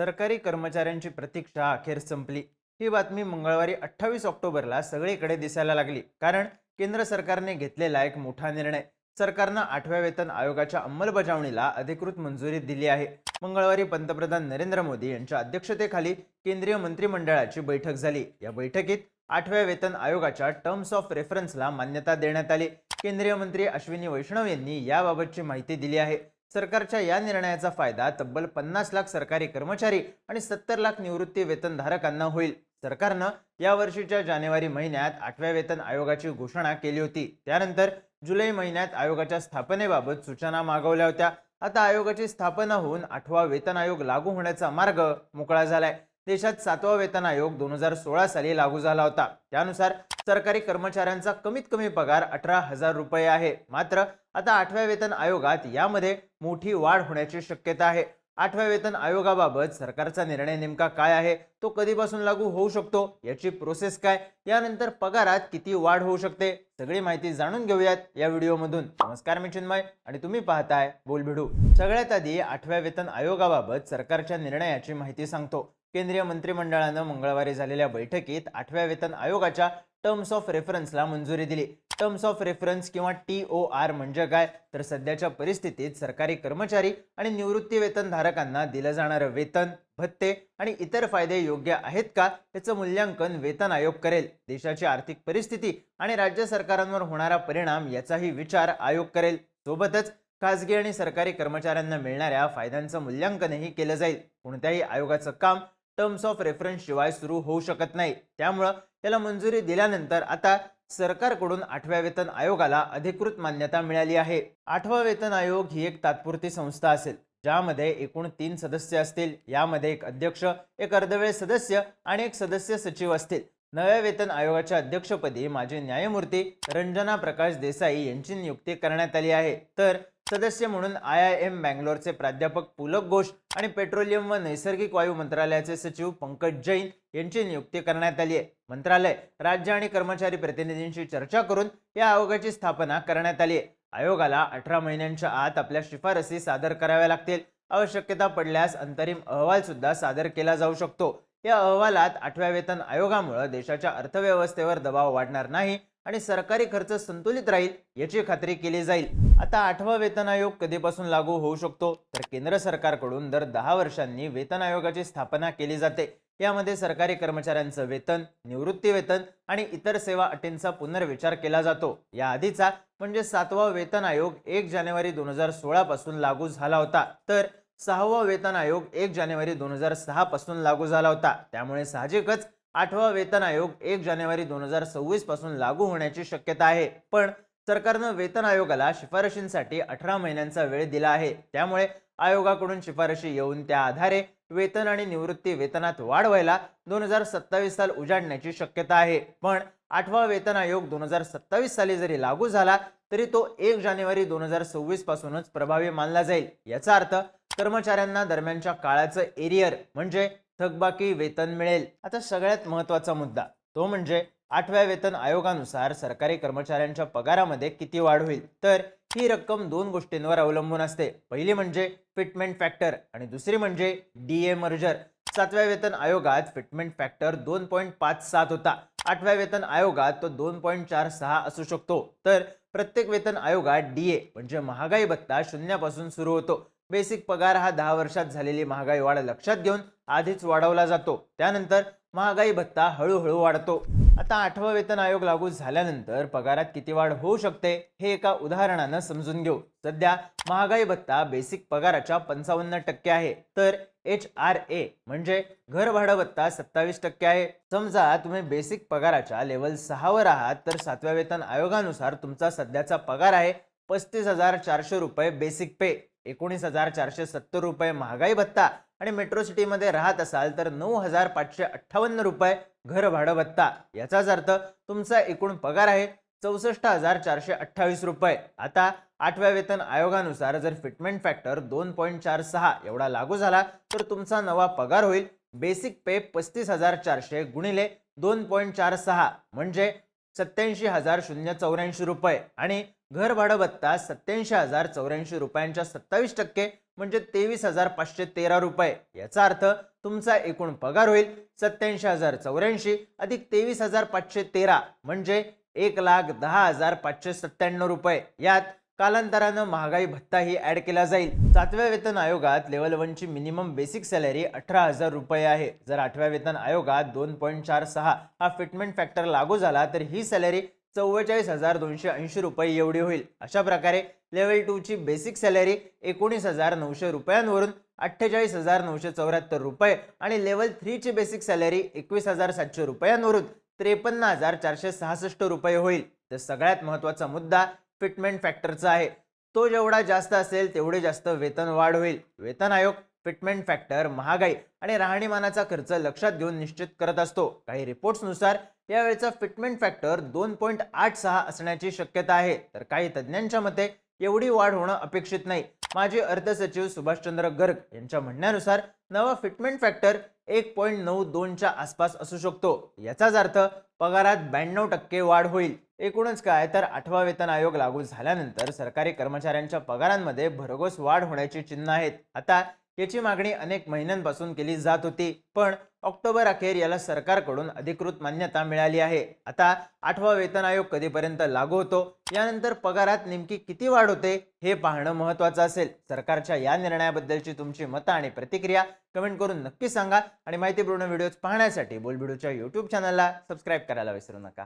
सरकारी कर्मचाऱ्यांची प्रतीक्षा अखेर संपली. ही बातमी मंगळवारी अठ्ठावीस ऑक्टोबरला सगळीकडे दिसायला लागली कारण केंद्र सरकारने घेतलेला एक मोठा निर्णय. सरकारनं आठव्या वेतन आयोगाच्या अंमलबजावणीला अधिकृत मंजुरी दिली आहे. मंगळवारी पंतप्रधान नरेंद्र मोदी यांच्या अध्यक्षतेखाली केंद्रीय मंत्रिमंडळाची बैठक झाली. या बैठकीत आठव्या वेतन आयोगाच्या टर्म्स ऑफ रेफरन्सला मान्यता देण्यात आली. केंद्रीय मंत्री अश्विनी वैष्णव यांनी याबाबतची माहिती दिली आहे. सरकारच्या या निर्णयाचा फायदा तब्बल पन्नास लाख सरकारी कर्मचारी आणि सत्तर लाख निवृत्ती वेतनधारकांना होईल. सरकारनं या वर्षीच्या जानेवारी महिन्यात आठव्या वेतन आयोगाची घोषणा केली होती. त्यानंतर जुलै महिन्यात आयोगाच्या स्थापनेबाबत सूचना मागवल्या होत्या. आता आयोगाची स्थापना होऊन आठवा वेतन आयोग लागू होण्याचा मार्ग मोकळा झालाय. देशात सातवा वेतन आयोग दोन हजार सोळा साली लागू झाला होता. त्यानुसार सरकारी कर्मचाऱ्यांचा कमीत कमी पगार अठरा हजार रुपये आहे. मात्र आता आठव्या वेतन आयोगात यामध्ये मोठी वाढ होण्याची शक्यता आहे. आठव्या वेतन आयोगाबाबत सरकारचा निर्णय नेमका काय आहे? तो कधीपासून लागू होऊ शकतो? याची प्रोसेस काय? यानंतर पगारात किती वाढ होऊ शकते? सगळी माहिती जाणून घेऊयात या व्हिडिओमधून. नमस्कार मी चिन्मय आणि तुम्ही पाहताय बोलभिडू सगळ्यात आधी आठव्या वेतन आयोगाबाबत सरकारच्या निर्णयाची माहिती सांगतो. केंद्रीय मंत्रिमंडळानं मंगळवारी झालेल्या बैठकीत आठव्या वेतन आयोगाच्या टर्म्स ऑफ रेफरन्सला मंजुरी दिली. टर्म्स ऑफ रेफरन्स किंवा टी ओ आर म्हणजे काय? तर सध्याच्या परिस्थितीत सरकारी कर्मचारी आणि निवृत्ती वेतनधारकांना दिलं जाणारं वेतन भत्ते आणि इतर फायदे योग्य आहेत का याचं मूल्यांकन वेतन आयोग करेल. देशाची आर्थिक परिस्थिती आणि राज्य सरकारांवर होणारा परिणाम याचाही विचार आयोग करेल. सोबतच खासगी आणि सरकारी कर्मचाऱ्यांना मिळणाऱ्या फायद्यांचं मूल्यांकनही केलं जाईल. कोणत्याही आयोगाचं काम टर्म्स ऑफ रेफरन्स शिवाय सुरू होऊ शकत नाही. त्यामुळं त्याला मंजुरी दिल्यानंतर आता सरकारकडून आठव्या वेतन आयोगाला अधिकृत मान्यता मिळाली आहे. आठवा वेतन आयोग ही एक तात्पुरती संस्था असेल ज्यामध्ये एकूण तीन सदस्य असतील. यामध्ये एक अध्यक्ष एक अर्धवेळ सदस्य आणि एक सदस्य सचिव असतील. नव्या वेतन आयोगाच्या अध्यक्षपदी माजी न्यायमूर्ती रंजना प्रकाश देसाई यांची नियुक्ती करण्यात आली आहे. तर सदस्य म्हणून आय आय एम बँगलोरचे प्राध्यापक पुलक घोष आणि पेट्रोलियम व नैसर्गिक वायू मंत्रालयाचे सचिव पंकज जैन यांची नियुक्ती करण्यात आली आहे. मंत्रालय राज्य आणि कर्मचारी प्रतिनिधींशी चर्चा करून या आयोगाची स्थापना करण्यात आली आहे. आयोगाला अठरा महिन्यांच्या आत आपल्या शिफारसी सादर कराव्या लागतील. आवश्यकता पडल्यास अंतरिम अहवाल सुद्धा सादर केला जाऊ शकतो. या अहवालात आठव्या वेतन आयोगामुळे देशाच्या अर्थव्यवस्थेवर दबाव वाढणार नाही आणि सरकारी खर्च संतुलित राहील याची खात्री केली जाईल. आता आठवा वेतन आयोग कधीपासून लागू होऊ शकतो? तर केंद्र सरकारकडून दर दहा वर्षांनी वेतन आयोगाची स्थापना केली जाते. यामध्ये सरकारी कर्मचाऱ्यांचं वेतन निवृत्ती वेतन आणि इतर सेवा अटींचा पुनर्विचार केला जातो. या आधीचा म्हणजे सातवा वेतन आयोग एक जानेवारी दोन हजार सोळा पासून लागू झाला होता. तर सहावा वेतन आयोग एक जानेवारी दोन हजार सहा पासून लागू झाला होता. त्यामुळे साहजिकच आठवा वेतन आयोग एक जानेवारी दोन हजार सव्वीसपासून लागू होण्याची शक्यता आहे. पण सरकारनं वेतन आयोगाला शिफारशींसाठी अठरा महिन्यांचा वेळ दिला आहे. त्यामुळे आयोगाकडून शिफारशी येऊन त्या आधारे वेतन आणि निवृत्ती वेतनात वाढ व्हायला दोन हजार सत्तावीस साल उजाडण्याची शक्यता आहे. पण आठवा वेतन आयोग दोन हजार सत्तावीस साली जरी लागू झाला तरी तो एक जानेवारी दोन हजार सव्वीस पासूनच प्रभावी मानला जाईल. याचा अर्थ कर्मचाऱ्यांना दरम्यानच्या काळाचं एरियर म्हणजे थकबाकी वेतन मिळेल. आता सगळ्यात महत्त्वाचा मुद्दा तो म्हणजे आठव्या वेतन आयोगानुसार सरकारी कर्मचाऱ्यांच्या पगारामध्ये किती वाढ होईल? तर ही रक्कम दोन गोष्टींवर अवलंबून असते. पहिली म्हणजे फिटमेंट फॅक्टर आणि दुसरी म्हणजे डी ए मर्जर. सातव्या वेतन आयोगात फिटमेंट फॅक्टर दोन पॉईंट पाच सात होता. आठव्या वेतन आयोगात तो दोन पॉईंट चार सहा असू शकतो. तर प्रत्येक वेतन आयोगात डी ए म्हणजे महागाई भत्ता शून्यापासून सुरू होतो. बेसिक पगार हा दहा वर्षात झालेली महागाई वाढ लक्षात घेऊन आधीच वाढवला जातो. त्यानंतर महागाई भत्ता हळूहळू वाढतो. आता आठवा वेतन आयोग लागू झाल्यानंतर पगारात किती वाढ होऊ शकते हे एका उदाहरणानं समजून घेऊ. सध्या महागाई भत्ता बेसिक पगाराच्या पंचावन्न टक्के आहे. तर एच आर ए म्हणजे घर भाडं भत्ता सत्तावीस टक्के आहे. समजा तुम्ही बेसिक पगाराच्या लेवल सहावर आहात तर सातव्या वेतन आयोगानुसार तुमचा सध्याचा पगार आहे पस्तीस हजार चारशे रुपये बेसिक पे. एकोणीस हजार चारशे सत्तर रुपये महागाई भत्ता आणि मेट्रो सिटीमध्ये राहत असाल तर नऊ हजार पाचशे अठ्ठावन्न रुपये घर भाडं भत्ता. याचाच अर्थ तुमचा एकूण पगार आहे चौसष्ट हजार चारशे अठ्ठावीस रुपये. आता आठव्या वेतन आयोगानुसार जर फिटमेंट फॅक्टर दोन पॉईंट चार सहा एवढा लागू झाला तर तुमचा नवा पगार होईल बेसिक पे पस्तीस हजार चारशे गुणिले दोन पॉईंट चार सहा म्हणजे सत्याऐंशी हजार शून्य चौऱ्याऐंशी रुपये. आणि घर भाडं भत्ता सत्याऐंशी हजार चौऱ्याऐंशी रुपयांच्या सत्तावीस टक्के म्हणजे तेवीस हजार पाचशे तेरा रुपये. याचा अर्थ तुमचा एकूण पगार होईल सत्याऐंशी हजार चौऱ्याऐंशी अधिक तेवीस हजार पाचशे तेरा म्हणजे एक लाख दहा हजार पाचशे सत्त्याण्णव रुपये. यात कालांतरानं महागाई भत्ताही ऍड केला जाईल. सातव्या वेतन आयोगात लेवल वनची मिनिमम बेसिक सॅलरी अठरा हजार रुपये आहे. जर आठव्या वेतन आयोगात दोन पॉईंट चार सहा हा फिटमेंट फॅक्टर लागू झाला तर ही सॅलरी चव्वेचाळीस हजार दोनशे ऐंशी रुपये एवढी होईल. अशा प्रकारे लेवल टू ची बेसिक सॅलरी एकोणीस हजार नऊशे रुपयांवरून अठ्ठेचाळीस हजार नऊशे चौऱ्याहत्तर रुपये आणि लेवल थ्रीची बेसिक सॅलरी एकवीस हजार सातशे रुपयांवरून त्रेपन्न हजार चारशे सहासष्ट रुपये होईल. तर सगळ्यात महत्त्वाचा मुद्दा फिटमेंट फॅक्टरचा आहे. तो जेवढा जास्त असेल तेवढे जास्त वेतन वाढ होईल. वेतन आयोग फिटमेंट फॅक्टर महागाई आणि राहणीमानाचा खर्च लक्षात घेऊन निश्चित करत असतो. काही रिपोर्ट्सनुसार यावेळेचा फिटमेंट फॅक्टर दोन पॉईंट आठ सहा असण्याची शक्यता आहे. तर काही तज्ज्ञांच्या मते एवढी वाढ होणं अपेक्षित नाही. माजी अर्थसचिव सुभाषचंद्र गर्ग यांच्या म्हणण्यानुसार नवा फिटमेंट फॅक्टर एक पॉईंट नऊ दोनच्या आसपास असू शकतो. याचाच अर्थ पगारात ब्याण्णव टक्के वाढ होईल. एकूणच काय तर आठवा वेतन आयोग लागू झाल्यानंतर सरकारी कर्मचाऱ्यांच्या पगारांमध्ये भरघोस वाढ होण्याची चिन्ह आहेत. आता याची मागणी अनेक महिन्यांपासून केली जात होती. पण ऑक्टोबर अखेर याला सरकारकडून अधिकृत मान्यता मिळाली आहे. आता आठवा वेतन आयोग कधीपर्यंत लागू होतो? यानंतर पगारात नेमकी किती वाढ होते? हे पाहणं महत्वाचं असेल. सरकारच्या या निर्णयाबद्दलची तुमची मतं आणि प्रतिक्रिया कमेंट करून नक्की सांगा. आणि माहितीपूर्ण व्हिडिओज पाहण्यासाठी बोलबिडूच्या युट्यूब चॅनलला सबस्क्राईब करायला विसरू नका.